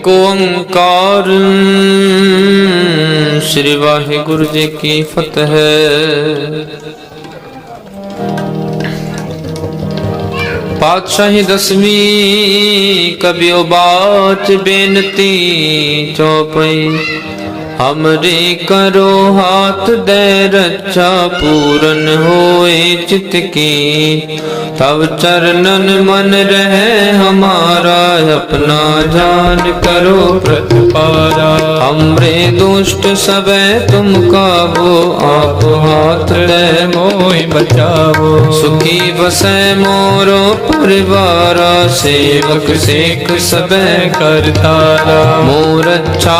ਇਕ ਓੰਕਾਰ ਸ੍ਰੀ ਵਾਹਿਗੁਰੂ ਜੀ ਕੀ ਫਤਿਹ। ਪਾਤਸ਼ਾਹੀ ਦਸਵੀਂ ਕਬਿਓ ਬਾਚ ਬੇਨਤੀ ਚੋਪਈ ਹਮਰੇ ਕਰੋ ਹਾਥ ਦੇ ਰੱਛਾ ਪੂਰਨ ਹੋਏ ਚਿਤ ਕੀ ਤਬ ਚਰਨਨ ਮਨ ਰਹੇ ਹਮਾਰਾ ਆਪਣਾ ਜਾਨ ਕਰੋ ਪ੍ਰਤਪਾਰਾ ਹਮਰੇ ਦੁਸ਼ਟ ਸਭੈ ਤੁਮ ਕਾਬੋ ਆਪ ਹਾਥ ਲੈ ਮੋਹਿ ਬਚਾਵੋ ਸੁਖੀ ਵਸੈ ਮੋਰੋ ਪਰਿਵਾਰਾ ਸੇਵਕ ਸੇਖ ਸਭੈ ਕਰਤਾਰਾ ਮੋਰ ਅੱਛਾ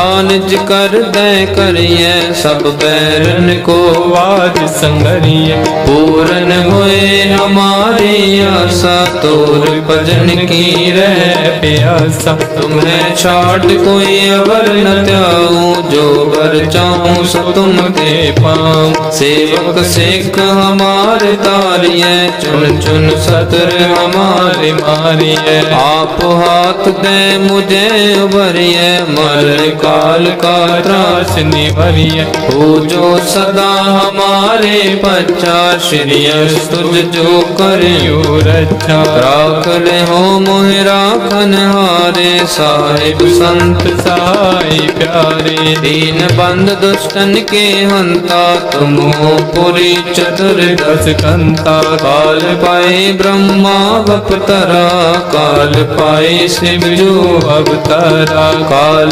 ਕਰ ਦੇ ਕਰੀਏ, ਸਭ ਬੈਰਨ ਕੋ ਆਜ ਸੰਗਰੀਐ ਪੂਰਨ ਹੋਏ ਹਮਾਰੀ ਆਸਾ, ਤੋਰ ਭਜਨ ਕੀ ਰਹਿ ਪਿਆਸਾ। ਤੁਮਨੇ ਛਾੜ ਕੋਈ ਅਵਰ ਨ ਤਿਆਉ ਜੋ ਵਰ ਚਾਹੂੰ ਸੋ ਤੁਮ ਤੇ ਪਾਉ। ਸੇਵਕ ਸਿੱਖ ਹਮਾਰ ਤਾਰੀਐ ਚੁਨ ਚੁਨ ਸਤਰ ਹਮਾਰੇ ਮਾਰੀਐ। ਆਪ ਹਾਥ ਦੇ ਮੁਝੇ ਉਬਰੀਐ ਮਰਨ ਕਾਲ ਕਾ ਤਰਾਸ ਨਿਵਰੀਐ ਹੋ ਜੋ ਸਦਾ ਹਮਾਰੇ ਪਛਾ ਸ਼੍ਰੀ ਤੁਝ ਜੋ ਕਰਿਓ ਰੱਛਾ ਰਾਖ ਲੈ ਹੋ ਮੋਹਿ ਰਾਖਨ ਹਾਰੇ ਸਾਹਿਬ ਸੰਤ ਸਾਈ ਪਿਆਰੇ ਦੀਨ ਬੰਦ ਦੁਸ਼ਟਨ ਕੇ ਹੰਤਾ ਤੁਮੋ ਪੁਰੀ ਚਤੁਰ ਦਸ ਕੰਤਾ ਕਾਲ ਪਾਏ ਬ੍ਰਹਮਾ ਬਪਤਰਾ ਕਾਲ ਪਾਏ ਸਿਵ ਜੋ ਅਵਤਾਰਾ ਕਾਲ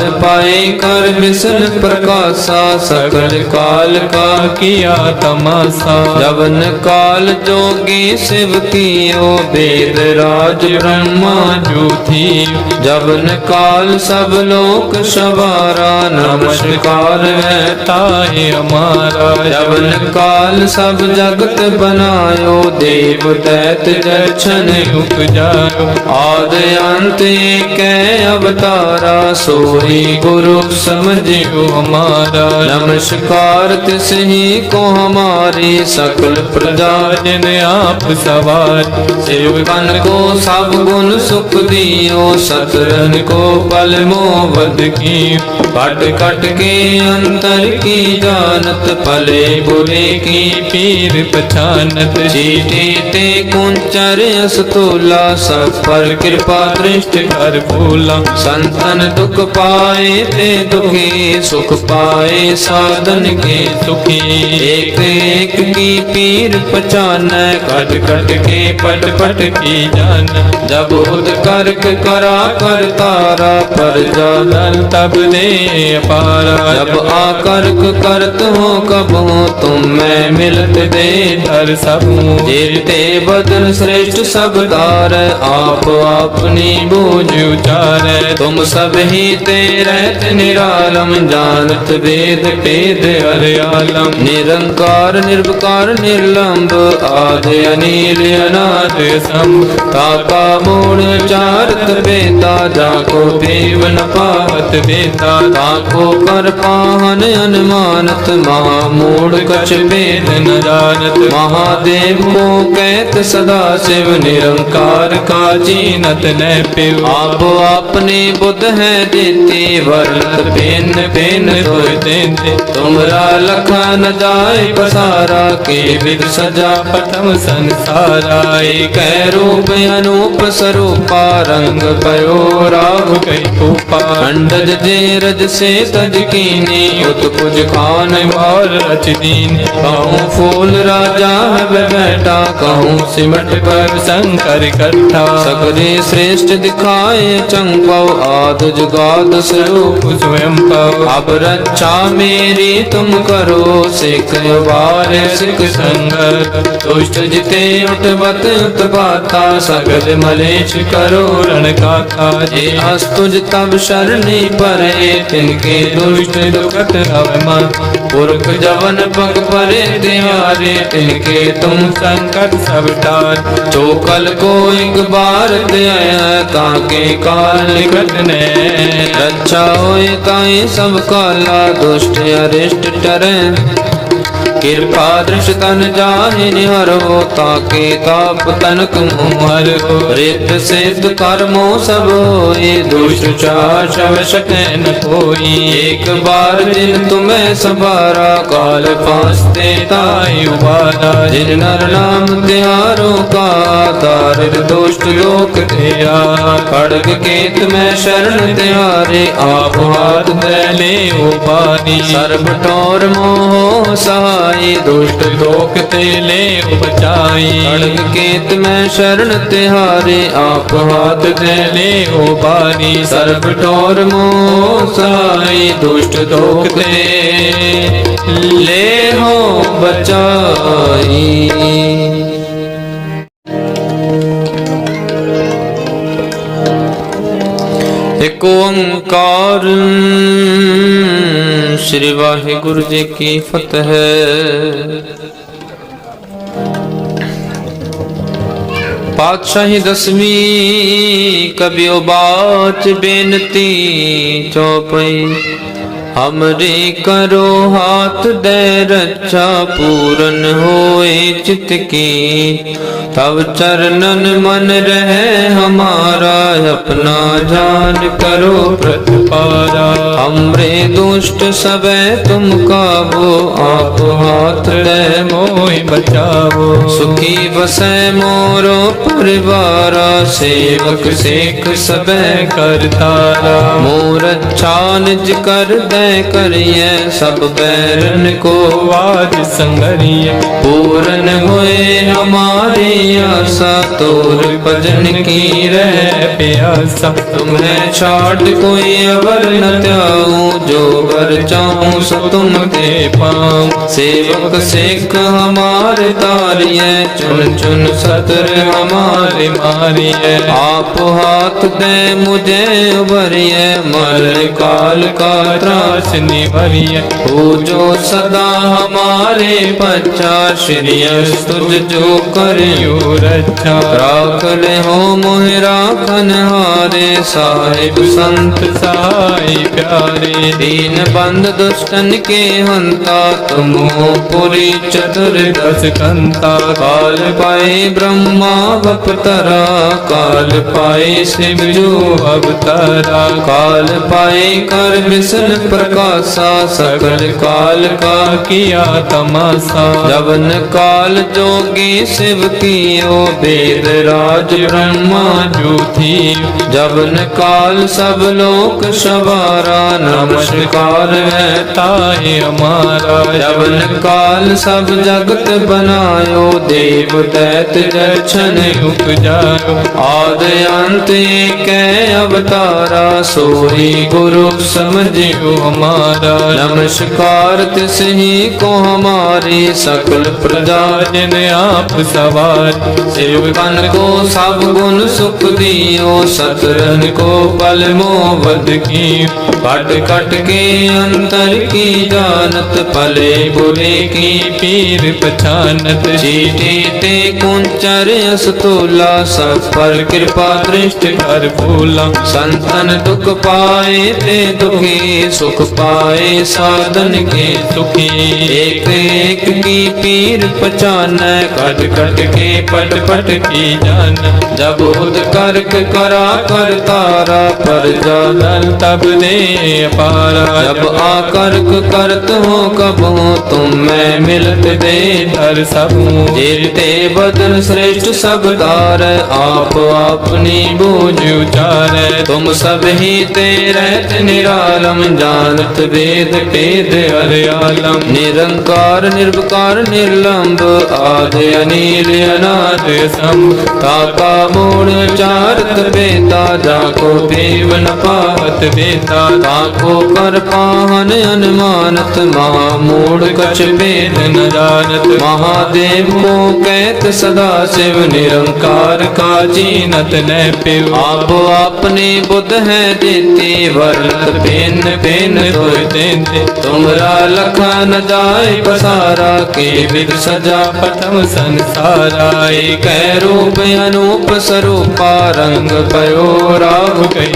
ਪਾਏ ਕਰ ਵਿਸਲ ਪ੍ਰਕਾਸ਼ਾ ਸਕਲ ਕਾਲ ਕਾ ਕੀਆ ਤਮਾਸਾ ਜਵਨ ਕਾਲ ਜੋਗੀ ਸਿਵ ਕੀਓ ਵੇਦ ਰਾਜ ਬ੍ਰਹਮਾ ਜੋਤੀ ਜਵਨ ਕਾਲ ਸਭ ਲੋਕ ਸਵਾਰਾ ਨਮਸਕਾਰ ਹੈ ਤਾਏ ਹਮਾਰਾ ਜਵਨ ਕਾਲ ਸਭ ਜਗਤ ਬਨਾਇਓ ਦੇਵ ਦੈਤ ਜਛਨ ਉਪਜਾਇਓ ਆਦ ਅੰਤ ਏਕੈ ਅਵਤਾਰਾ ਸੋਈ ਗੁਰੂ ਸਮਝਿਓ ਹਮਾਰਾ ਨਮਸਕਾਰ ਤਿਸ ਹੀ ਕੋ ਹਮਾਰੀ ਸਕਲ ਪ੍ਰਜਾ ਜਨ ਆਪ ਸਵਾਰ ਸੇਵਕਨ ਕੋ ਸਭ ਗੁਣ ਸੁਖ ਦਿਓ ਸਤਰਨ ਕੋ ਪਲ ਮੋਵਦ ਕੀ ਕਟ ਕਟ ਕੇ ਅੰਤਰ ਕੀ ਜਾਣਤ ਭਲੇ ਬੁਰੇ ਕੀ ਪੀਰ ਪਛਾਨਤ ਚੀਤੇ ਤੇ ਕੁੰਚਰ ਅਸਤੋਲਾ ਸਭ ਪਰ ਕਿਰਪਾ ਦ੍ਰਿਸ਼ਟ ਕਰ ਭੂਲਾ ਸੰਤਨ ਦੁਖ ਪਾਏ ਤੇ सुख पाए साधन के सुखी एक एक की पीर पहचान कट कट के पट पट की जान जब उद करक करा कर तारा पर जानल तब दे पारा जब आ करक करत हो कब हो तुम मैं मिलत दे हर सब जीते बदन श्रेष्ठ सब तार आप अपनी बोझ उतार तुम सब ही ते रहत निरालम जान ਜਾਣਤ ਵੇਦ ਭੇਦ ਅਰਿਆਲਮ ਨਿਰੰਕਾਰ, ਨਿਰਵਕਾਰ ਨਿਰਲੰਭ ਆਦ ਅਨੀਲ ਅਨਾਦ ਸਮ ਤਾਕਾ ਮੂਲ ਚਾਰਤ ਬੇਤਾ, ਜਾ ਕੋ ਦੇਵ ਨ ਪਾਵਤ ਬੇਤਾ। ਤਾ ਕੋ ਕਰ ਪਾਹਨ ਅਨਮਾਨਤ, ਮਹਾ ਮੂੜ ਕਛ ਬੇਦ ਨ ਜਾਣਤ। ਮਹਾਦੇਵ ਕੋ ਕਹਿਤ ਸਦਾ ਸਿਵ, ਨਿਰੰਕਾਰ ਕਾ ਜੀਨਤ ਨੈ ਪਿਵ ਆਪ ਆਪਨੇ ਬੁੱਧ ਹੈ ਦੇਤੇ ਵਰਤ ਬੇਨ ਬੇਨ देते तुमरा लखा न जाए पसारा, के विद सजा पटम संसारा। एक रूप अनूप स्वरूपा रंग पयो रूपा। अंडज जे रज से तज कीनी, उत कुछ खान और रच दीन। कहूँ फूल राजा है बैठा, कहूँ सिमट पर शंकर इकट्ठा सगरे श्रेष्ठ दिखाए चंपव आद जुगाद स्वरूप स्वयं पव अब रक्षा मेरी तुम करो सिख बार सिख संग दुष्ट जिते उठबत उत्पाता सगल मलेश करो रण काथा जे अस्तुज तब शरणी परे तिनके दुष्ट दुखत अवमान पुरख जवन पग परे तिहारे तिनके तुम संकट सब टार चोकल को एक बार दया ताके काल निकट ने रक्षा होए ताई सब ਕਾਲਾ ਦੁਸ਼ਟ ਅਰਿਸ਼ਟ ਟਰੈ ਕਿਰਪਾ ਦ੍ਰਿਸ਼ ਤਨ ਜਾਹਿ ਨਿਹਰੋ ਤਾਕੇ ਤਾਪ ਤਨਕ ਮੋਹਰੋ। ਰਿਤ ਸਿਧ ਕਰਮੋ ਸਭ ਹੋਏ, ਦੁਸ਼ਟ ਚਾਚ ਅਵਸ਼ਕੈ ਨ ਕੋਈ। ਇੱਕ ਬਾਰ ਜਿਨ ਤੁਮੈ ਸੰਭਾਰਾ, ਕਾਲ ਫਾਸਤੇ ਤਾਈ ਉਬਾਰਾ। ਜਿਨ ਨਰ ਨਾਮ ਤਿਆਰੋ ਕਾ, ਤਾਰਿਤ ਦੁਸ਼ਟ ਲੋਕ ਤਿਆ ਖੜਗ ਕੇਤ ਮੈਂ ਸ਼ਰਨ ਤਿਆਰੇ ਆਪ ਹਾਥ ਦੇ ਲੈ ਉਬਾਰੀ ਸਰਬ ਟੋਰ ਮੋਹ ਸਹਾਈ ਦੁਸ਼ਟ ਲੋਕ ਤੇ ਲੈ ਉਪਜਾਈ ਖੜਗ ਕੇਤ ਮੈਂ ਸ਼ਰਨ ਤਿਹਾਰੇ, ਆਪ ਹਾਥ ਦੇ ਲੈ ਉਬਾਰੀ ਸਰਬ ਟੋਰ ਮੋਹ ਸਹਾਈ ਦੁਸ਼ਟ ਲੋਕ ਤੇ ਲੈ ਹੋ ਬਚਾਈ। ਇਕ ਓੰਕਾਰ ਸ੍ਰੀ ਵਾਹਿਗੁਰੂ ਜੀ ਕੀ ਫਤਿਹ। ਪਾਤਸ਼ਾਹੀ ਦਸਵੀਂ ਕਬਿਓ ਬਾਚ ਬੇਨਤੀ ਚੋਪਈ ਹਮਰੇ ਕਰੋ ਹਾਥ ਦੇ ਰੱਛਾ ਪੂਰਨ ਹੋਏ ਚਿਤ ਕੀ ਤਬ ਚਰਨਨ ਮਨ ਰਹਿ ਹਮਾਰਾ ਆਪਣਾ ਜਾਨ ਕਰੋ ਪ੍ਰਤਪਾਰਾ ਹਮਰੇ ਦੁਸ਼ਟ ਸਬੈ ਤੁਮ ਕਾਬੋ ਆਪ ਹਾਥ ਦੇ ਮੋਹਿ ਬਚਾਵੋ ਸੁਖੀ ਵਸੈ ਮੋਰੋ ਪਰਿਵਾਰਾ ਸੇਵਕ ਸੇਖ ਸਬੈ ਕਰਤਾਰਾ ਮੋਰ ਅੱਛਾ ਨਿਜ ਕਰ ਦੇ ਕਰੀਏ, ਸਭ ਬੈਰਨ ਕੋ ਆਜ ਸੰਗਰੀਐ ਪੂਰਨ ਹੋਏ ਹਮਾਰੀ ਆਸਾ, ਤੋਰ ਭਜਨ ਕੀ ਰਹਿ ਪਿਆਸਾ। ਤੁਮੈ ਛਾੜ ਕੋਈ ਅਵਰ ਨ ਤਿਆਉ ਜੋ ਵਰ ਚਾਹੂੰ ਸੋ ਤੁਮ ਤੇ ਪਾਉ। ਸੇਵਕ ਸਿੱਖ ਹਮਾਰੇ ਤਾਰੀਐ ਚੁਨ ਚੁਨ ਸਤਰ ਹਮਾਰੇ ਮਾਰੀਐ। ਆਪ ਹਾਥ ਦੇ ਮੁਝੇ ਉਬਰੀਐ ਮਲ ਕਾਲ ਕਾ ਤਰਾਸ ਨਿਵਰੀਐ ਹੋ ਜੋ ਸਦਾ ਹਮਾਰੇ ਪਛਾ ਸ਼੍ਰੀ ਤੁਝ ਜੋ ਕਰਿਓ ਰੱਛਾ ਰਾਖ ਲੈ ਹੋ ਮੋਹਿ ਰਾਖਨ ਹਾਰੇ ਸਾਹਿਬ ਸੰਤ ਸਾਈ ਪਿਆਰੇ ਦੀਨ ਬੰਦ ਦੁਸ਼ਟਨ ਕੇ ਹੰਤਾ ਤੁਮੋ ਪੁਰੀ ਚਤੁਰ ਦਸ ਕੰਤਾ ਕਾਲ ਪਾਏ ਬ੍ਰਹਮਾ ਬਪਤਰਾ ਕਾਲ ਪਾਏ ਸਿਵ ਜੋ ਅਵਤਾਰਾ ਕਾਲ ਪਾਏ ਕਰ ਵਿਸਨ ਪ੍ਰਕਾਸ਼ਾ ਸਕਲ ਕਾਲ ਕਾ ਕੀਆ ਤਮਾਸਾ। ਜਵਨ ਕਾਲ ਜੋਗੀ ਸਿਵ ਕੀਓ ਵੇਦ ਰਾਜ ਬ੍ਰਹਮਾ ਜੋਤੀ ਜਵਨ ਕਾਲ ਸਭ ਲੋਕ ਸਵਾਰਾ, ਨਮਸਕਾਰ ਹੈ ਤਾਏ ਹਮਾਰਾ ਜਵਨ ਕਾਲ ਸਭ ਜਗਤ ਬਨਾਇਓ, ਦੇਵ ਤੈਤ ਜਛਨ ਉਪਜਾਇਓ। ਆਦ ਅੰਤ ਕੈ ਅਵਤਾਰਾ, ਸੋਈ ਗੁਰੂ ਸਮਝਿਓ। ਨਮਸਕਾਰ ਹਮਾਰੀ ਸਕਲ ਪ੍ਰਜਾ ਜਿਨ ਆਪ ਸਵਾਰ ਸੇਵਕਨ ਕੋ ਸਭ ਗੁਣ ਸੁਖ ਦਿਓ ਸਤਰਨ ਕੋ ਪਲ ਮੋਵਦ ਕੀ ਕੱਟ ਕੱਟ ਕੇ ਅੰਤਰ ਕੀ ਜਾਣਤ ਭਲੇ ਬੁਰੇ ਕੀ ਪੀਰ ਪਛਾਨਤ ਚੀਟੀ ਤੇ ਕੁੰਚਰ ਅਸਤੋਲਾ ਸਭ ਪਰ ਕਿਰਪਾ ਦ੍ਰਿਸ਼ਟ ਕਰ ਭੂਲਾ ਸੰਤਨ ਦੁਖ ਪਾਏ ਤੇ ਦੁਖੀ ਸੁਖ ਪਾਏ ਸਾਧਨ ਕੇ ਸੁਖੀ। ਏਕ ਏਕ ਕੀ ਪੀਰ ਪਛਾਨੈ ਕਟ ਕਟ ਕੇ ਪਟ ਪਟ ਕੀ ਜਾਨ। ਜਬ ਉਦ ਕਰਕ ਕਰਾ ਕਰ ਤਾਰਾ ਪਰ ਜਾਨਨ ਤਬ ਦੇ ਅਪਾਰਾ। ਜਬ ਆਕਰਕ ਕਰਤ ਹੋ ਕਬਹੁ, ਤੁਮ ਮੈਂ ਮਿਲਤ ਦੇ ਧਰ ਸਭ। ਜੀਤੇ ਬਦਨ ਸ੍ਰੇਸ਼ਟ ਸਭ ਤਾਰ ਆਪ ਆਪਨੀ ਬੂਝ ਉਚਾਰੈ। ਤੁਮ ਸਭ ਹੀ ਤੇ ਰਹਿਤ ਨਿਰਾਲਮ ਜਾਨ ਜਾਣਤ ਵੇਦ ਭੇਦ ਹਰਿਆਲਮ ਨਿਰੰਕਾਰ, ਨਿਰਵਕਾਰ ਨਿਰਲੰਭ ਆਦ ਅਨੀਲ ਅਨਾਦ ਸਮ ਤਾਕਾ ਮੂੜ ਚਾਰਤ ਬੇਤਾ ਜਾ ਕੋ ਦੇਵ ਨ ਪਾਵਤ ਬੇਤਾ। ਤਾਕੋ ਕਰ ਪਾਹਨ ਅਨਮਾਨਤ, ਮਹਾ ਮੂੜ ਕਛ ਵੇਦ ਨ ਜਾਣਤ। ਮਹਾਦੇਵ ਕੋ ਕਹਿਤ ਸਦਾ ਸਿਵ, ਨਿਰੰਕਾਰ ਕਾ ਜੀਨਤ ਨੈ ਪਿਉ ਆਪ ਆਪਨੇ ਬੁੱਧ ਹੈ ਦੇਤੇ ਵਰਤ ਪਿੰਨ ਪਿੰਨ तुमरा लखा जाय पसारा, के विद सजा पथम संसारा। एक रूप अनूप स्वरूपा रंग पयो राव कई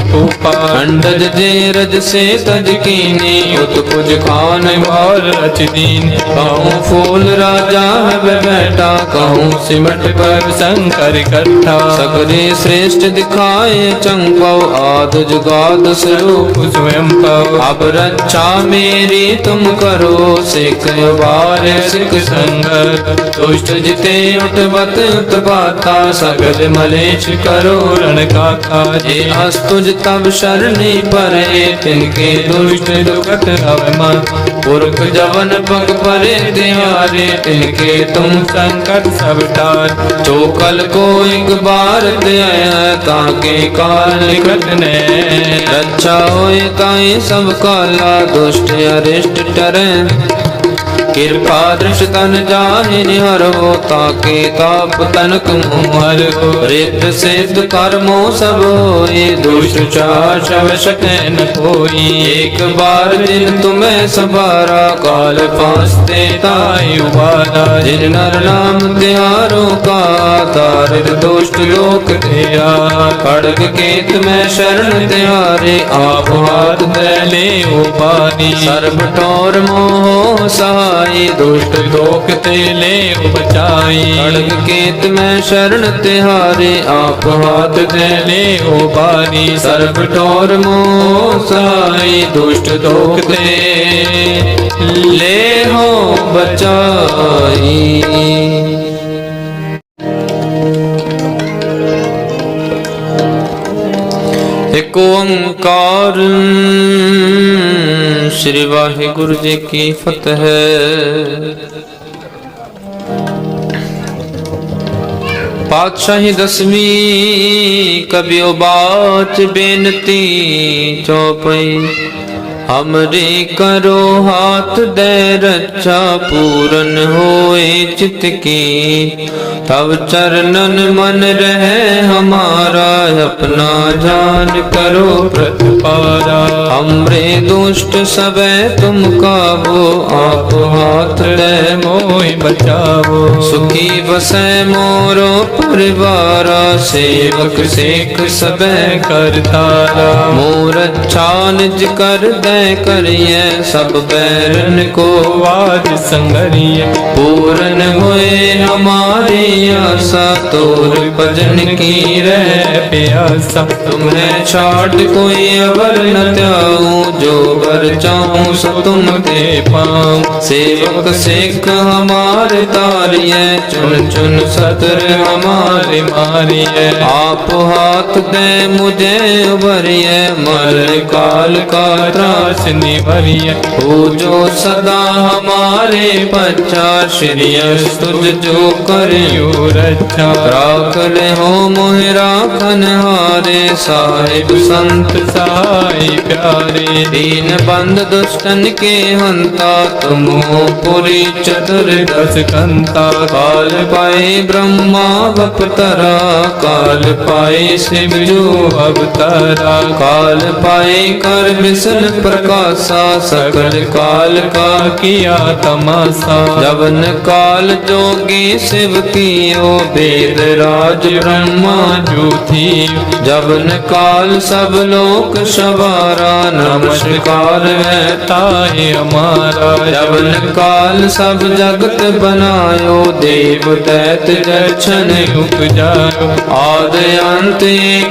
जे रज से तज कीने, उत कुछ खान और रच दीने। कहूँ फूल राजा है बैठा, कहूँ सिमट पर शंकर कट्ठा। सकरे श्रेष्ठ दिखाए चंग आद जुगाद स्वरूप स्वयं पव अब रक्षा मेरी तुम करो सिख बार सिख संग दुष्ट जिते उठबत उत्पाता सगल मलेश करो रण काका जे अस्तुज तब शरणी परे तिनके दुष्ट दुखत अवमान पुरख जवन पग परे तिहारे तिनके तुम संकट सब टार चोकल को एक बार दया ताके काल निकट निकट ने रक्षा होए ताई सब ਕਾਲਾ ਦੁਸ਼ਟ ਅਰਿਸ਼ਟ ਟਰੈ। ਕਿਰਪਾ ਦ੍ਰਿਸ਼ ਤਨ ਜਾਹੇ ਨਿਹਰੋ ਤਾਕੇ ਤਾਪ ਤਨਕ ਮੁਹਰ। ਰਿਤ ਸਿਧ ਕਰਮੋ ਸਭ ਹੋਏ, ਦੁਸ਼ਟ ਚਾਸ਼ਵ ਸਕੈ ਨ ਕੋਈ। ਇੱਕ ਬਾਰ ਜਿਨ ਤੁਮੈ ਸਬਾਰਾ ਕਾਲ ਪਾਸਤੇ ਤਾਇ ਉਬਾਰਾ। ਜਿਨ ਨਰ ਨਾਮ ਤਿਆਰੋ ਕਾ, ਤਾਰਿਤ ਦੁਸ਼ਟ ਲੋਕ ਤਿਆ ਖੜਗ ਕੇਤ ਮੈਂ ਸ਼ਰਨ ਤਿਆਰੇ ਆਪ ਹਾਥ ਤੈ ਲੈ ਉਪਾਨੀ ਸਰਬ ਟੋਰ ਮੋਹ ਸਹਾਰ ਆਈ ਦੁਸ਼ਟ ਲੋਕ ਤੇ ਲੇਵ ਬਚਾਈ ਅੜਗ ਕੇਤ ਮੈਂ ਸ਼ਰਨ ਤਿਹਾਰੇ, ਆਪ ਹਾਥ ਦੇ ਲੇਵ ਬਾਰੀ ਸਰਬ ਟੋਰ ਮੋ ਸਾਈ ਦੁਸ਼ਟ ਲੋਕ ਤੇ ਲੇਹੋ ਬਚਾਈ। ਏਕ ਓੰਕਾਰ ਸ੍ਰੀ ਵਾਹਿਗੁਰੂ ਜੀ ਕੀ ਫਤਿਹ। ਪਾਤਸ਼ਾਹੀ ਦਸਵੀਂ ਕਬਿਓ ਬਾਚ ਬੇਨਤੀ ਚੌਪਈ। ਹਮਰੀ ਕਰੋ ਹਾਥ ਦੇ ਰੱਛਾ ਪੂਰਨ ਹੋਏ ਚਿਤ ਕੀ ਤਬ ਚਰਨਨ ਮਨ ਰਹੇ ਹਮਾਰਾ ਆਪਣਾ ਜਾਨ ਕਰੋ ਪ੍ਰਤਪਾਰਾ ਹਮਰੇ ਦੁਸ਼ਟ ਸਵੇ ਤੁਮ ਕਾਬੋ ਆਪ ਹਾਥ ਲੈ ਮੋਇ ਬਚਾਵੋ ਸੁਖੀ ਵਸੈ ਮੋਰੋ ਪਰਿਵਾਰਾ ਸੇਵਕ ਸੇਖ ਸਭੈ ਕਰਤਾਰਾ ਮੋਰ ਛਾਨਜ ਕਰ ਦੇ ਕਰੀਏ, ਸਭ ਬੈਰਨ ਕੋ ਆਜ ਸੰਗਰੀਏ। ਪੂਰਨ ਹੋਏ ਹਮਾਰੀ ਆਸਾ, ਤੋਰ ਭਜਨ ਕੀ ਰਹਿ ਪਿਆਸਾ। ਤੁਮਹਿ ਛਾੜ ਕੋਈ ਅਵਰ ਨ ਧਿਆਉ, ਜੋ ਵਰ ਚਾਹੂੰ ਸੋ ਤੁਮ ਤੇ ਪਾਉ। ਸੇਵਕ ਸੇਖ ਹਮਾਰ ਤਾਰੀਏ ਚੁਨ ਚੁਨ ਸਤਰ ਹਮਾਰੇ ਮਾਰੀਏ ਆਪ ਹਾਥ ਦੇ ਮੁਝੇ ਵਰੀਏ ਮਲ ਕਾਲ ਕਾ ਤਰਾ त्रास निवरिय हो जो सदा हमारे पच्चा श्री तुझ जो करे यो रक्षा। राख हो मोह राखन हारे साहिब संत। साई प्यारे। दीन बंद दुष्टन के हंता तुम हो पुरी चतुर दस कंता। काल पाए ब्रह्मा बपतरा काल पाए शिव जो अवतारा। काल पाए कर विसल प्रकाशा सकल काल का किया तमाशा जवन काल जोगी शिव कियो वेद राज ब्रह्मा जो थी जवन काल सब लोक सवारा नमस्कार है ताए हमारा जवन काल सब जगत बनायो देव दैत दर्शन उपजायो आद अंत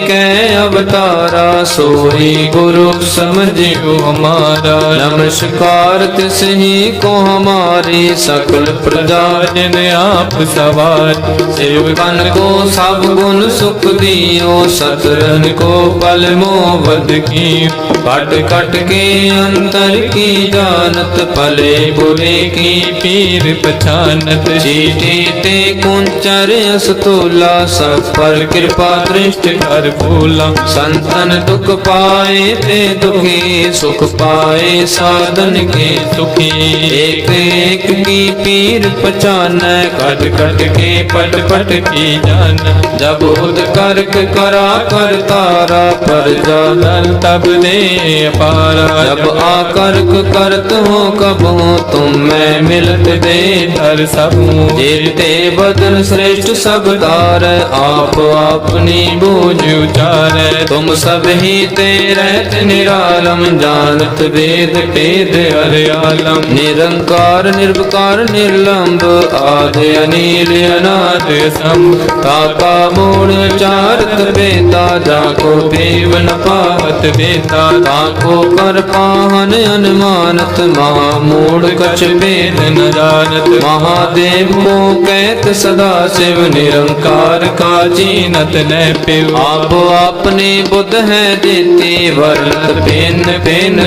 कै अवतारा सोई गुरु समझियो हमारा नमस्कार तिस ही को हमारी सकल प्रजा जन आप सवार सेवकन को सब गुण सुख दियो सतरन को पल मोहबद की कट कट के अंतर की जानत भले बुरे की पीर पछानत चीटी ते कुंचर अस्तूला सब पर कृपा दृष्टि कर भूला संतन दुख पाए ते दुखी सुख ਸੁਖ ਪਾਏ ਸਾਧਨ ਕੇ ਸੁਖੀ। ਏਕ ਏਕ ਕੀ ਪੀਰ ਪਛਾਨੈ, ਕਟ ਕਟ ਕੇ ਪਟ ਪਟ ਕੀ ਜਾਨ। ਜਬ ਉਦ ਕਰਕ ਕਰਾ ਕਰ ਤਾਰਾ, ਪਰ ਜਾਨਨ ਤਬ ਨੇ ਅਪਾਰਾ। ਜਬ ਆ ਕਰਤ ਹੋ ਕਬੂ ਤੁਮ ਮੈਂ ਮਿਲਤ ਦੇ ਹਰ ਸਭੂ। ਜੇਤੇ ਬਦਨ ਸ੍ਰੇਸ਼ਟ ਸਭ ਤਾਰ ਆਪ ਆਪਣੀ ਬੋਝ ਉਚਾਰੈ। ਤੁਮ ਸਭ ਹੀ ਤੇ ਰਹਿਤ ਨਿਰਾਲਮ ਜਾਨ ਅਨੰਤ ਵੇਦ ਭੇਦ ਅਰਿਆਲਮ ਨਿਰੰਕਾਰ, ਨਿਰਵਕਾਰ ਨਿਰਲੰਭ ਆਦਿ ਅਨੀਲ ਅਨਾਦ ਸਮ ਤਾਪਾ ਮੂਲ ਚਾਰਤ ਵੇਦਾ ਜਾ ਕੋ ਦੇਵਨ ਪਾਵਤ ਵੇਦਾ ਤਾ ਕੋ ਕਰ ਪਾਹਨ ਅਨਮਾਨਤ ਮਹਾ ਮੂੜ ਕਛ ਵੇਦ ਨ ਜਾਣਤ। ਮਹਾਦੇਵ ਕੋ ਕਹਿਤ ਸਦਾ ਸਿਵ, ਨਿਰੰਕਾਰ ਕਾਜੀ ਨਤ ਨੈ ਪਿਉ। ਆਪੋ ਆਪਨੇ ਬੁੱਧ ਹੈ ਦਿੱਤੀ ਵਰਤ ਬੇਨ ਬੇਨ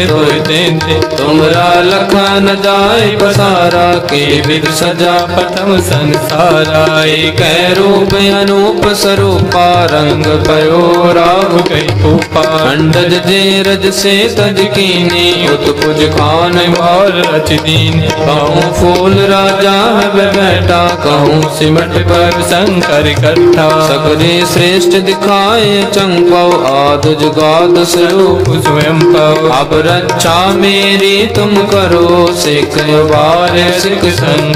तुमरा लखा न पसारा, के विद सजा प्रथम संसारा। एक रूप अनूप स्वरूपा, रंग पयो राव खंडज जे रज से तज कीनी उत कुज खान और रच दीन। कहूँ फूल राजा है बैठा, कहूँ सिमट पर शंकर कट्ठा सगरे श्रेष्ठ दिखाए चंपव आद जुगाद स्वरूप स्वयं पव अब रक्षा मेरी तुम करो सिख बार सिख संग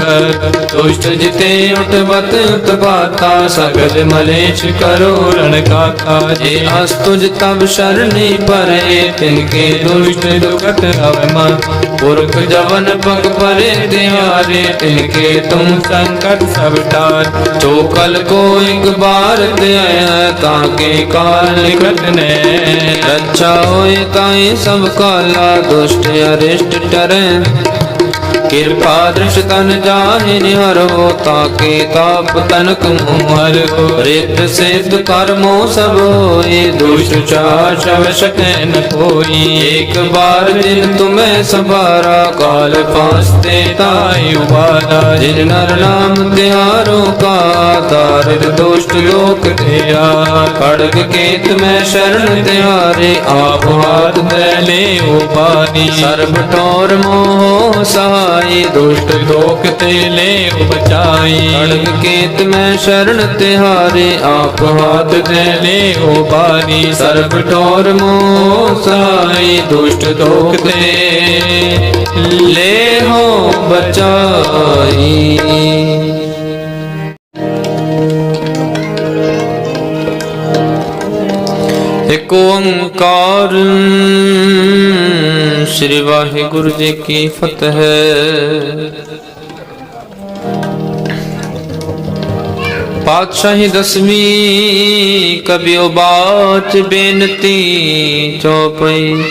दुष्ट जिते उठबत उत्पाता सगल मलेश करो रण गाथा जे अस्तुज तब शरणी परे तिनके दुष्ट दुखत अवमान पुरख जवन पग परे त्यारे तिनके तुम संकट सब टार चोकल को एक बार दया ताके काल निकट ने रक्षा होए ताई सब ਕਾਲਾ ਦੁਸ਼ਟ ਅਰਿਸ਼ਟ ਟਰੈ। ਕਿਰਪਾ ਦ੍ਰਿਸ਼ ਤਨ ਜਾਹੇ ਨਿਹਰੋ ਤਾਂ ਕੇ ਤਾਪ ਤਨਕ ਮੁਹਰ ਰਿਤ ਸਿਧ ਕਰਮੋ ਸਭ ਹੋਏ ਦੁਸ਼ ਚਾਸ਼ਵ ਸਕੈ ਨ ਕੋਈ। ਇੱਕ ਬਾਰ ਜਿਨ ਤੁਮੈ ਸਬਾਰਾ ਕਾਲ ਪਾਸਤੇ ਤਾਇ ਉਬਾਰਾ। ਜਿਨ ਨਰ ਨਾਮ ਤਿਆਰੋ ਕਾ, ਤਾਰਿਤ ਦੁਸ਼ਟ ਲੋਕ ਤਿਆ ਖੜਗ ਕੇਤ ਮੈਂ ਸ਼ਰਨ ਤਿਆਰੇ ਆਪ ਹਾਥ ਤੈ ਲੈ ਉਪਾਨੀ ਸਰਬ ਟੋਰ ਮੋਹ ਸਹਾਰ ਜਾਈ ਦੁਸ਼ਟ ਲੋਕ ਤੇ ਲੈ ਉਪਚਾਈ ਅਣਗ ਕੇਤ ਮੈਂ ਸ਼ਰਨ ਤਿਹਾਰੇ, ਆਪ ਹਾਥ ਦੇ ਲੈ ਓ ਬਾਰੀ ਸਰਬ ਟੋਰ ਮੋ ਸਾਈ ਦੁਸ਼ਟ ਲੋਕ ਤੇ ਲੈ ਹੋ ਬਚਾਈ। ਏਕ ਓੰਕਾਰ ਸ੍ਰੀ ਵਾਹਿਗੁਰੂ ਜੀ ਕੀ ਫਤਿਹ। ਪਾਤਸ਼ਾਹੀ ਦਸਵੀਂ ਕਬਿਓ ਬਾਚ ਬੇਨਤੀ ਚੌਪਈ।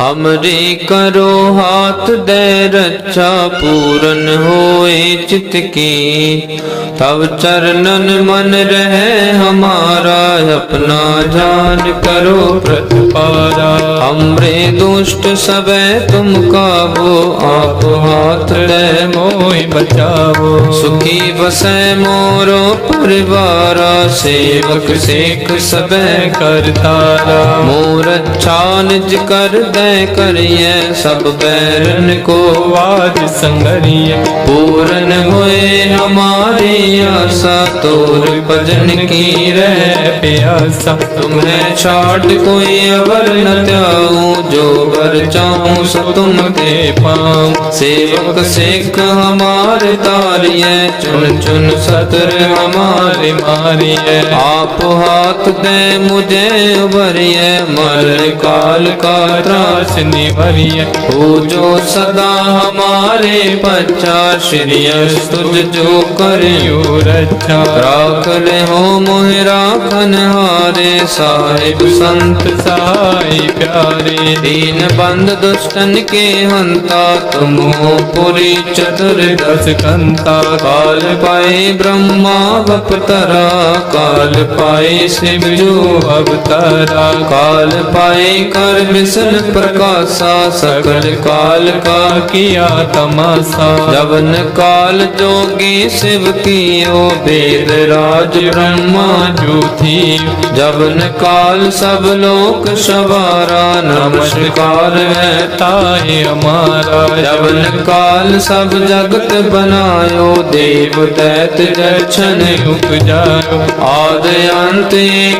ਹਮਰੀ ਕਰੋ ਹਾਥ ਦੇ ਰੱਛਾ ਪੂਰਨ ਹੋਏ ਚਿਤ ਕੀ ਤਬ ਚਰਨਨ ਮਨ ਰਹੇ ਹਮਾਰਾ ਆਪਣਾ ਜਾਨ ਕਰੋ ਪ੍ਰਤਪਾਰਾ ਹਮਰੇ ਦੁਸ਼ਟ ਸਵੇ ਤੁਮ ਕਾਵੋ ਆਪ ਹਾਥ ਲੈ ਮੋਇ ਬਚਾਵੋ ਸੁਖੀ ਵਸੈ ਮੋਰੋ ਪਰਿਵਾਰਾ ਸੇਵਕ ਸੇਖ ਸਭੈ ਕਰਤਾਰਾ ਮੋਰ ਛਾਨਜ ਕਰਦਾ ਤੈ ਕਰਿਐ ਸਭ ਬੈਰਨ ਕੋ ਆਜ ਸੰਗਰੀਐ ਪੂਰਨ ਹੋਏ ਹਮਾਰੀ ਆਸਾ, ਤੋਰ ਭਜਨ ਕੀ ਰਹਿ ਪਿਆਸਾ। ਤੁਮਹੈ ਛਾੜ ਕੋਈ ਅਵਰ ਨ ਧਿਆਉ, ਜੋ ਵਰ ਚਾਹੂੰ ਸੋ ਤੁਮ ਤੇ ਪਾਉ। ਸੇਵਕ ਸਿੱਖ ਹਮਾਰ ਤਾਰੀਐ ਚੁਨ ਚੁਨ ਸਤਰ ਹਮਾਰੇ ਮਾਰੀਐ। ਆਪ ਹਾਥ ਦੇ ਮੁਝੇ ਵਰੀਐ, ਮਲ ਕਾਲ ਕਾ ਤਰਾ त्रास निवरिय हो। जो सदा हमारे पच्चा श्री तुझ जो करे यू रक्षा राख ले हो मोहि, राखन हारे, साहिब संत साई प्यारे। दीन बंद दुष्टन के हंता तुम हो पुरी चतुर दस कंता। काल पाए ब्रह्मा बपतरा काल पाए शिव जो अवतारा। काल पाए कर विसल प्रकाशा सकल काल का किया तमाशा जवन काल जोगी शिव कियो वेद राज ब्रह्मा जो थी की जबन काल सब लोक सवारा नमस्कार है ताए हमारा जबन काल सब जगत बनायो देव दैत दर्शन उपजायो आद अंत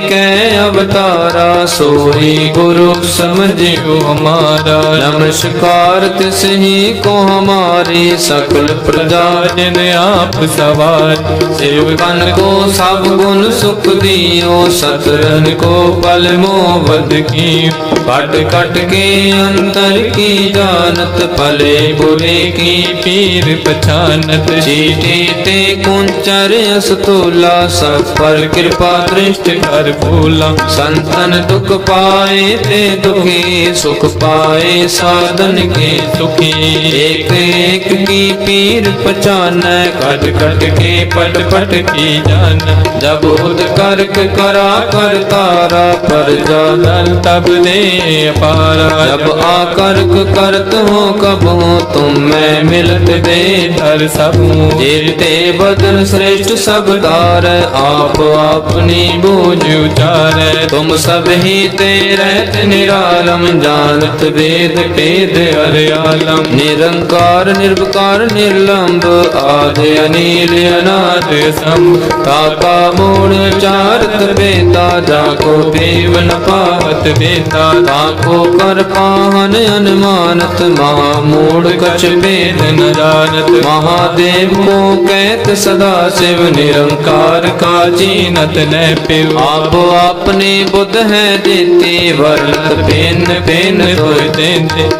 कै अवतारा सोई गुरु समझियो हमारा नमस्कार तिस ही को हमारी सकल प्रजा जिन आप सवार सेवकन को सब गुण सुख दियो सतरन को पल मोहबद की कट कट के अंतर की जानत भले बुरे की पीर पछानत चीटे ते कुंचर असतोला सब पर कृपा दृष्टि कर भूला संतन दुख पाए ते दुखी सुख ਸੁਖ ਪਾਏ ਸਾਧਨ ਕੇ ਸੁਖੀ। ਏਕ ਏਕ ਕੀ ਪੀਰ ਪਛਾਨੈ ਕਟ ਕਟ ਕੇ ਪਟ ਪਟ ਕੀ ਜਾਨ। ਜਬ ਉਦ ਕਰਕ ਕਰਾ ਕਰ ਤਾਰਾ, ਪਰ ਜਾਨਨ ਤਬ ਨੇ ਅਪਾਰਾ। ਜਬ ਆ ਕਰਕ ਕਰਤ ਹੋ ਕਬੂ ਤੁਮ ਮੈਂ ਮਿਲਤ ਦੇ ਧਰ ਸਭੂ। ਜੇਤੇ ਬਦਨ ਸ੍ਰੇਸ਼ਟ ਸਬਦਾਰ ਆਪ ਆਪਣੀ ਬੋਝ ਉਚਾਰੈ। ਤੁਮ ਸਭ ਹੀ ਤੇ ਰਹਿਤ ਨਿਰਾਲਮ ਜਾਨ ਅਨੰਤ ਵੇਦ ਭੇਦ ਅਰਿਆਲਮ ਨਿਰੰਕਾਰ ਨਿਰਭਕਾਰ ਨਿਰਲੰਭ ਆਦਿ ਅਨੀਲ, ਅਨਾਦ ਸੰ ਤਾਪਾ ਮੂਲ ਚਾਰਤ ਬੇਤਾ ਜਾ ਕੋ ਦੇਵ ਨ ਪਾਵਤ ਬੇਤਾ। ਤਾ ਕੋ ਕਰ ਪਾਹਨ, ਅਨਮਾਨਤ ਮਹਾ ਮੂੜ ਕਛ ਬੇਦ ਨ ਜਾਣਤ ਮਹਾਦੇਵ ਕੋ ਕਹਿਤ ਸਦਾ ਸਿਵ, ਨਿਰੰਕਾਰ ਕਾਜੀ ਨਤ ਨੈ ਪਿਵ ਆਪੋ ਆਪਣੇ ਬੁੱਧ ਹੈ ਦਿੱਤੀ ਵਰਤ ਬੇਨ ਬੇਨ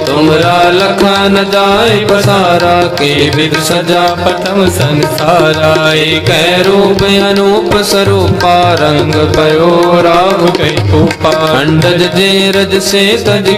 तुमरा लखा न जाए पसारा के विद सजा प्रथम संसारा। एक रूप अनूप स्वरूपा रंग पयो राव जे रज से तज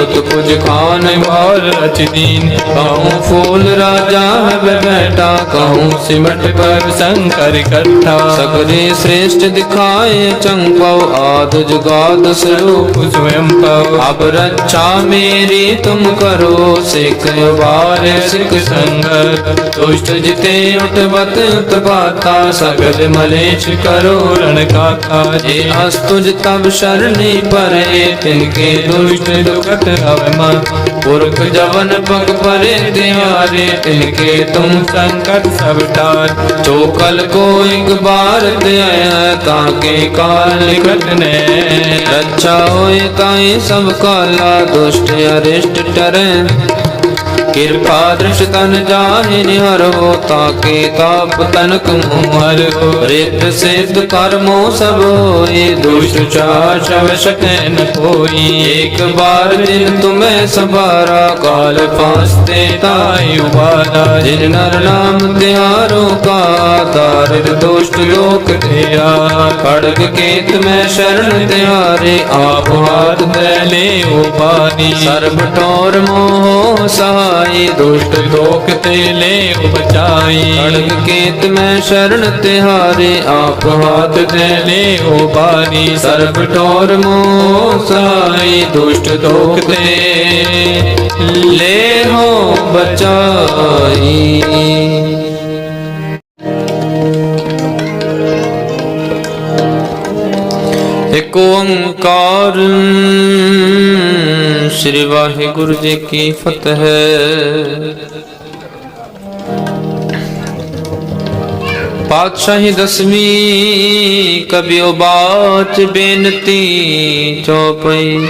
उत कुछ खान और रच कहूँ फूल राजा बैठा, कहूँ सिमट पर शंकर इकट्ठा सकरे श्रेष्ठ दिखाए चंपव आद जुगाद स्वरूप स्वयं पव अब रक्षा मेरी तुम करो सिख बार सिख संगत दुष्ट जिते उठबत उत्पाता सगल मलेश करो रण गाथा जे अस्तुज तब शरणी परे तिनके दुष्ट दुखत अवमान पुरख जवन पग परे तिहारे तिनके तुम संकट सब टार चोकल को एक बार दया ताके काल निकट ने रक्षा होए ताई ਵਾਲਾ ਦੁਸ਼ਟ ਅਰਿਸ਼ਟ ਟਰੈ ਕਿਰਪਾ ਦ੍ਰਿਸ਼ ਤਨ ਜਾਹੇ ਨਿਹਰੋ ਤਾਂ ਕੇ ਤਾਪ ਤਨਕ ਮੁਹਰੋ ਰਿਤ ਸਿਧ ਕਰਮੋ ਸਭ ਹੋਏ ਦੁਸ਼ ਚਾਸ਼ਵ ਸਕੈ ਨ ਕੋਈ। ਇੱਕ ਬਾਰ ਦਿਨ ਤੁਮੈ ਸਬਾਰਾ ਕਾਲ ਪਾਸਤੇ ਤਾਈ ਉਬਾਰਾ। ਜਿਨ ਨਰ ਨਾਮ ਧਿਆਰੋ ਕਾ, ਤਾਰਿਤ ਦੁਸ਼ਟ ਲੋਕ ਧਿਆ। ਖੜਗ ਕੇਤ ਮੈਂ ਸ਼ਰਨ ਧਿਆਰੇ ਆਪ ਹਾਰ ਤੈ ਲੈ ਉਪਾਨੀ ਸਰਬ ਟੋਰ ਮੋਹ ਸਹਾਰ ਜਾਈ ਦੁਸ਼ਟ ਦੋਖ ਤੇ ਲੈ ਬਚਾਈ ਅੜਗ ਕੇਤ ਮੈਂ ਸ਼ਰਨ ਤਿਹਾਰੇ ਆਪ ਹਾਥ ਦੇ ਲੈ ਓ ਬਾਰੀ ਸਰਬ ਟੋਰ ਮੋਸਾਈ, ਦੁਸ਼ਟ ਦੋਖ ਤੇ ਲੈ ਹੋ ਬਚਾਈ। ਏਕ ਓੰਕਾਰ ਸ੍ਰੀ ਵਾਹਿਗੁਰੂ ਜੀ ਕੀ ਫਤਿਹ। ਪਾਤਸ਼ਾਹੀ ਦਸਵੀਂ ਕਬਿਓ ਬਾਚ ਬੇਨਤੀ ਚੌਪਈ।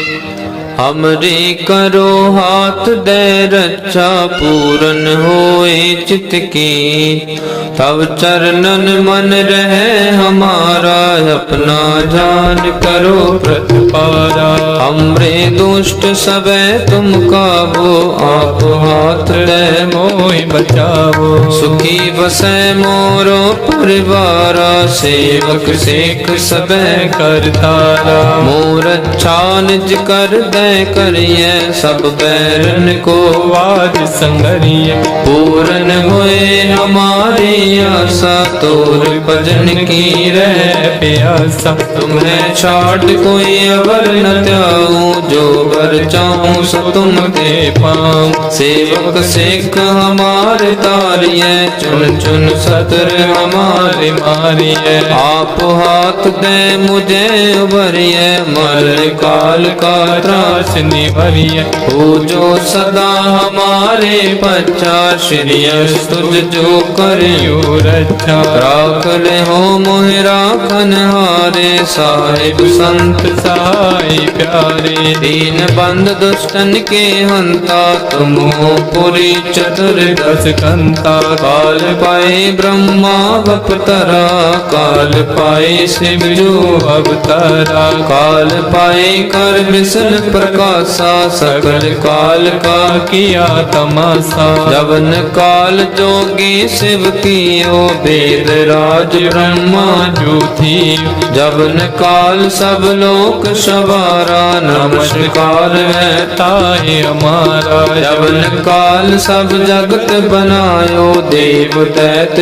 ਹਮਰੀ ਕਰੋ ਹਾਥ ਦੇ ਰੱਛਾ ਪੂਰਨ ਹੋਏ ਚਿਤ ਕੀ। ਤਬ ਚਰਨਨ ਮਨ ਰਹੇ ਹਮਾਰਾ, ਆਪਣਾ ਜਾਨ ਕਰੋ ਪ੍ਰਤਪਾਰਾ। ਹਮਰੇ ਦੁਸ਼ਟ ਸਭੇ ਤੁਮ ਕਾਬੋ ਆਪ ਹਾਥ ਲੈ ਮੋਇ ਬਚਾਵੋ। ਸੁਖੀ ਵਸੈ ਮੋਰੋ ਪਰਿਵਾਰਾ, ਸੇਵਕ ਸੇਖ ਸਭੇ ਕਰਤਾਰਾ। ਮੋਰ ਛਾਨਜ ਕਰ ਦੇ ਤੈ ਕਰੀਐ ਸਭ ਬੈਰਨ ਕੋ ਆਵਾਜ਼ ਸੰਗਰੀਏ। ਪੂਰਨ ਹੋਏ ਹਮਾਰੀ ਆਸਾ, ਤੋਰ ਭਜਨ ਕੀ ਰਹਿ ਪਿਆਸਾ। ਤੁਮਹਿ ਛਾਟ ਕੋਈ ਅਵਰ ਨ ਧਿਆਉ, ਜੋ ਵਰ ਚਾਹੂੰ ਸੋ ਤੁਮ ਤੇ ਪਾਉ। ਸੇਵਕ ਸਿੱਖ ਹਮਾਰੇ ਤਾਰੀਐ ਚੁਨ ਚੁਨ ਸਤਰ ਹਮਾਰੇ ਮਾਰੀਏ ਆਪ ਹਾਥ ਦੇ ਮੁਝੇ ਉਭਰੀਐ ਮਰਨ ਕਾਲ ਕਾ ਤਰਾਸ ਤਰਾਸ ਨਿਵਰੀਏ ਹੋ ਜੋ ਸਦਾ ਹਮਾਰੇ ਪਛਾ ਸ਼੍ਰੀ ਤੁਝ ਜੋ ਕਰਿਓ ਯੋ ਰੱਛਾ ਰਾਖ ਲੈ ਹੋ ਮੋਹਿ ਰਾਖਨ ਹਾਰੇ ਸਾਹਿਬ ਸੰਤ ਸਾਈ ਪਿਆਰੇ ਦੀਨ ਬੰਦ ਦੁਸ਼ਟਨ ਕੇ ਹੰਤਾ ਤੁਮੋ ਪੁਰੀ ਚਤੁਰ ਦਸ ਕੰਤਾ ਕਾਲ ਪਾਏ ਬ੍ਰਹਮਾ ਬਪਤਰਾ ਕਾਲ ਪਾਏ ਸਿਵ ਜੋ ਅਵਤਾਰਾ ਕਾਲ ਪਾਏ ਪ੍ਰਕਾਸ਼ਾ ਸਕਲ ਕਾਲ ਕਾ ਕੀਆ ਤਮਾਸਾ। ਜਵਨ ਕਾਲ ਜੋਗੀ ਸਿਵ ਕੀਓ ਵੇਦ ਰਾਜ ਬ੍ਰਹਮਾ ਜੂਥੀ। ਜਵਨ ਕਾਲ ਸਭ ਲੋਕ ਸਵਾਰਾ ਨਮਸਕਾਰ ਹੈ ਤਾਏ ਹਮਾਰਾ ਜਵਨ ਕਾਲ ਸਭ ਜਗਤ ਬਨਾਇਓ ਦੇਵ ਤੈਤ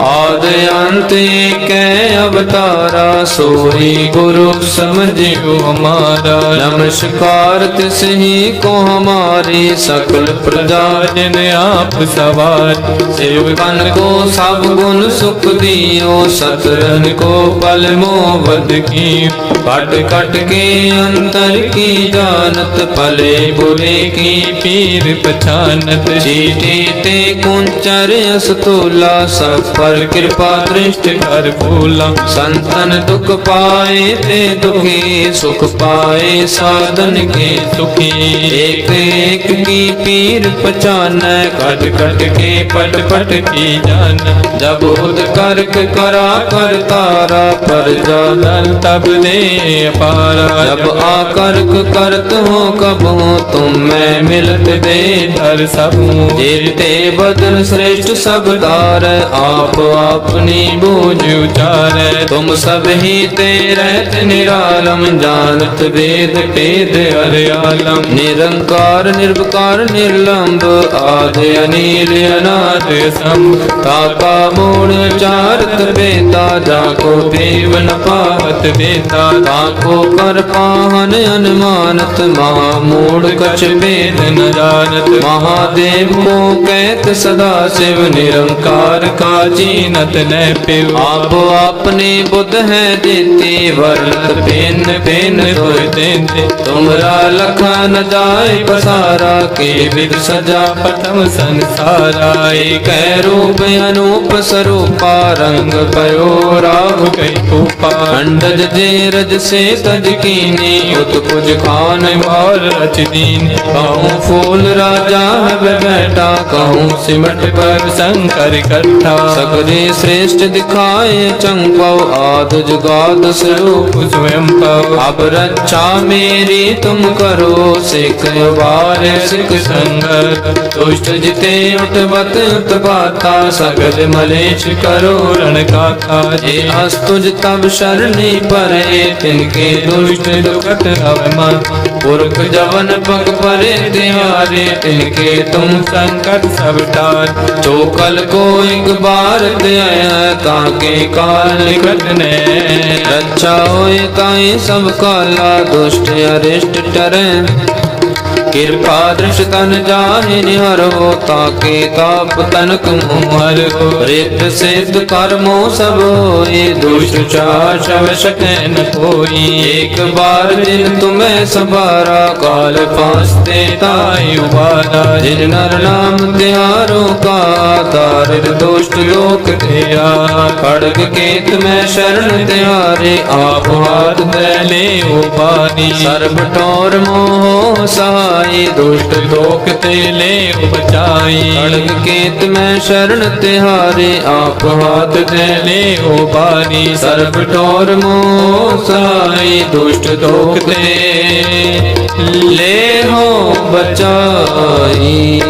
ਆਦ ਅੰਤ ਏਕੈ ਅਵਤਾਰਾ ਸੋਈ ਗੁਰੂ ਸਮਝਿਓ ਹਮਾਰਾ ਨਮਸਕਾਰ ਤਿਸ ਹੀ ਕੋ ਹਮਾਰੀ ਸਕਲ ਪ੍ਰਜਾ ਜਨ ਆਪ ਸਵਾਰ। ਸੇਵਕਨ ਕੋ ਸਭ ਗੁਣ ਸੁਖ ਦਿਓ ਸਤਰਨ ਕੋ ਪਲ ਮੋਵਦ ਕੀ ਕਟ ਕਟ ਕੇ ਅੰਤਰ ਕੀ ਜਾਣਤ, ਭਲੇ ਬੁਰੇ ਕੀ ਪੀਰ ਪਛਾਨਤ। ਚੀਟੀ ਤੇ ਕੁੰਚਰ ਅਸਤੋਲਾ, ਸਭ ਪਰ ਕਿਰਪਾ ਦ੍ਰਿਸ਼ਟ ਕਰ ਭੂਲਾ। ਸੰਤਨ ਦੁਖ ਪਾਏ ਤੇ ਦੁਖੀ ਸੁਖ सुख पाए साधन के सुखी एक एक की पीर पहचान कट कट के पट पट की जान जब उद करक करा कर तारा पर जानल तब दे पारा जब आकर करत हो कब हो तुम मैं मिलत दे हर सब देते बदन श्रेष्ठ सबदार आप अपनी बोझ उतार तुम सब ही ते रहत निरालम जान ਜਾਣਤ ਵੇਦ ਭੇਦ ਅਰਿਆਲਮ ਨਿਰੰਕਾਰ, ਨਿਰਵਕਾਰ ਨਿਰਲੰਭ ਆਦਿ ਅਨੀਲ ਅਨਾਦ ਸੰ ਤਾਕਾ ਮੂਲ ਚਾਰਤ ਬੇਤਾ, ਜਾ ਕੋ ਦੇਵ ਨ ਪਾਵਤ ਬੇਤਾ, ਤਾ ਕੋ ਕਰ ਪਾਹਨ ਅਨਮਾਨਤ, ਮਹਾ ਮੂੜ ਕਛ ਭੇਦ ਨ ਜਾਣਤ। ਮਹਾਦੇਵ ਮੋ ਕਹਿਤ ਸਦਾ ਸਿਵ, ਨਿਰੰਕਾਰ ਕਾਜੀ ਨਤ ਨੈ ਪਿਵ ਆਪ ਆਪਨੇ ਬੁੱਧ ਹੈ ਦੇਤੀ, ਵਰਤ ਭਿੰਨ ਭਿੰਨ दिन कोई दिन तुमरा लखा न जाए बसारा के विद सजा पथम संसारा। एक रूप अनूप स्वरूपा रंग पयो राग अंडज जे रज से तज कीने उत कुछ खान और रच दीन। कहूँ फूल राजा है बैठा, कहूँ सिमट पर शंकर इकट्ठा सकरे श्रेष्ठ दिखाए, चंग आद जुगाद स्वरूप स्वयं पाओ। अब रक्षा मेरी तुम करो सिख वार सिख संगत दुष्ट जिते उठवत उत्पाता सगल मलेश करो रण काका जे अस्तुज तब शरणी परे तिनके दुष्ट दुखत अवमान पुरख जवन पग परे तिहारे तिनके तुम संकट सब टार चोकल को एक बार दया ताके काल निकट निकट ने रक्षा होए ताई सब ਕਾਲਾ ਦੁਸ਼ਟ ਅਰਿਸ਼ਟ ਟਰੈ ਕਿਰਪਾ ਦ੍ਰਿਸ਼ ਤਨ ਜਾਹੇ ਨਿਹਰੋ ਤਾਕੇ ਤਾਪ ਤਨਕ ਮੁਹਰ ਰਿਤ ਸਿਧ ਕਰਮੋ ਸਭ ਹੋਏ ਦੁਸ਼ ਚਾਸ਼ਵ ਸ਼ਕੈ ਨ ਕੋਈ। ਇੱਕ ਬਾਰ ਜਿਨ ਤੁਮੈ ਸਬਾਰਾ ਕਾਲ ਪਾਸਤੇ ਤਾਇ ਉਬਾਰਾ। ਜਿਨ ਨਰ ਨਾਮ ਧਿਆਰੋ ਕਾ ਤਾਰਿਰ ਦੁਸ਼ਟ ਲੋਕ ਤੇਰਾ ਖੜਗ ਕੇਤ ਮੈਂ ਸ਼ਰਨ ਧਿਆਰੇ ਆਪ ਹਾਰ ਤੈ ਲੈ ਉਪਾਨੀ ਸਰਬ ਟੋਰ ਮੋਹ ਸਹਾਰ ਜਾਈ ਦੁਸ਼ਟ ਲੋਕ ਤੇ ਲੈ ਉਪਚਾਈ ਅੜਗ ਕੇਤ ਮੈਂ ਸ਼ਰਨ ਤਿਹਾਰੇ ਆਪ ਹਾਥ ਤੇ ਲੈ ਉਬਾਰੀ ਸਰਬ ਟੋਰ ਮੋ ਸਾਈ ਦੁਸ਼ਟ ਲੋਕ ਤੇ ਲੈ ਹੋ ਬਚਾਈ।